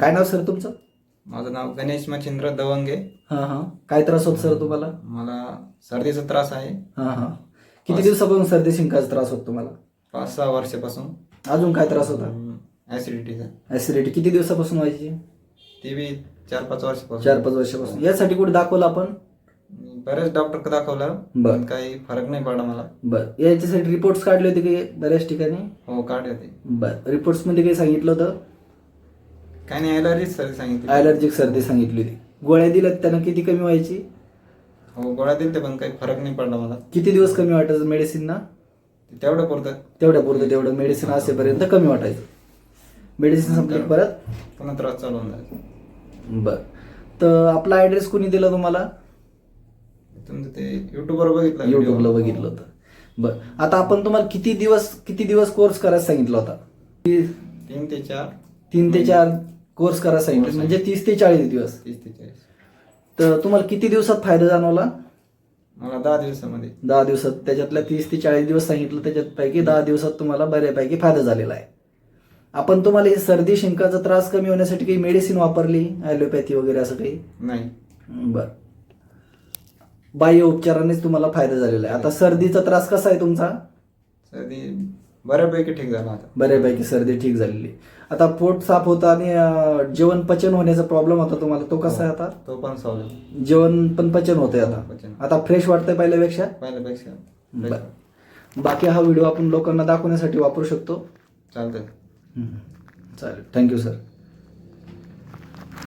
काय नाव सर तुमचं? माझं नाव गणेश मच्छिंद्र दवंगे. हां हां. काय त्रास होत सर तुम्हाला? मला सर्दीचा त्रास आहे. हां हां. किती दिवसापासून सर्दी शिंकाचा त्रास होतो तुम्हाला? पाच सहा वर्षापासून. अजून काय त्रास होता? ऍसिडिटीचा ऍसिडिटी किती दिवसापासून व्हायची? ती बी चार पाच वर्षापासून. चार पाच वर्षापासून. यासाठी कुठे दाखवलं आपण? मी बरेच डॉक्टर दाखवलं बर. पण काही फरक नाही पडला मला. बरं. याच्यासाठी रिपोर्ट्स काढले होते की बऱ्याच ठिकाणी? हो काढले होते. बरं. रिपोर्ट्समध्ये काही सांगितलं होतं? काही नाही सर्दी सांगितली. ॲलर्जिक सर्दी सांगितली होती. गोळ्या दिल्यात त्यानं किती कमी व्हायची? हो गोळ्या दिले पण काही फरक नाही पडला मला. किती दिवस कमी वाटायचं मेडिसिनना तेवढं पुरतं. तेवढ्या पुरतं तेवढं मेडिसिन असेपर्यंत कमी वाटायचं. मेडिसिन संपली परत? पुन्हा त्रास चालू होऊन जायचा बर. तर आपला ॲड्रेस कोणी दिला तुम्हाला? तुमचं ते युट्यूबवर बघितलं video. युट्यूबला बघितलं होतं. बर. आता आपण तुम्हाला किती दिवस किती दिवस कोर्स करायला सांगितला होता? ती- तीन ते चार. तीन ते चार. कोर्स करायला सांगितलं म्हणजे तीस ते चाळीस दिवस. तीस ते चाळीस. तर तुम्हाला किती दिवसात फायदा जाणवला? मला दहा दिवसामध्ये. दहा दिवसात. त्याच्यातल्या तीस ते चाळीस दिवस सांगितलं त्याच्यात पैकी दहा दिवसात तुम्हाला बऱ्यापैकी फायदा झालेला आहे. आपण तुम्हाला हे सर्दी शिंकाचा त्रास कमी होण्यासाठी काही मेडिसिन वापरली? ॲलोपॅथी वगैरे असं काही? नाही. बर. बाह्य उपचारानेच तुम्हाला फायदा झालेला आहे. आता सर्दीचा त्रास कसा आहे तुमचा? सर्दी बऱ्यापैकी ठीक झाला आता. बऱ्यापैकी सर्दी ठीक झालेली. आता पोट साफ होतं आणि अं, जेवण पचन होण्याचा प्रॉब्लेम होता तुम्हाला. तो कसा आहे आता? तो पण सॉल्व जेवण पण पचन होतंय आता. पचन. आता फ्रेश वाटतंय पहिल्यापेक्षा? पहिल्यापेक्षा. बरं. बाकी हा व्हिडिओ आपण लोकांना दाखवण्यासाठी वापरू शकतो. चालतंय. चालेल. Thank you sir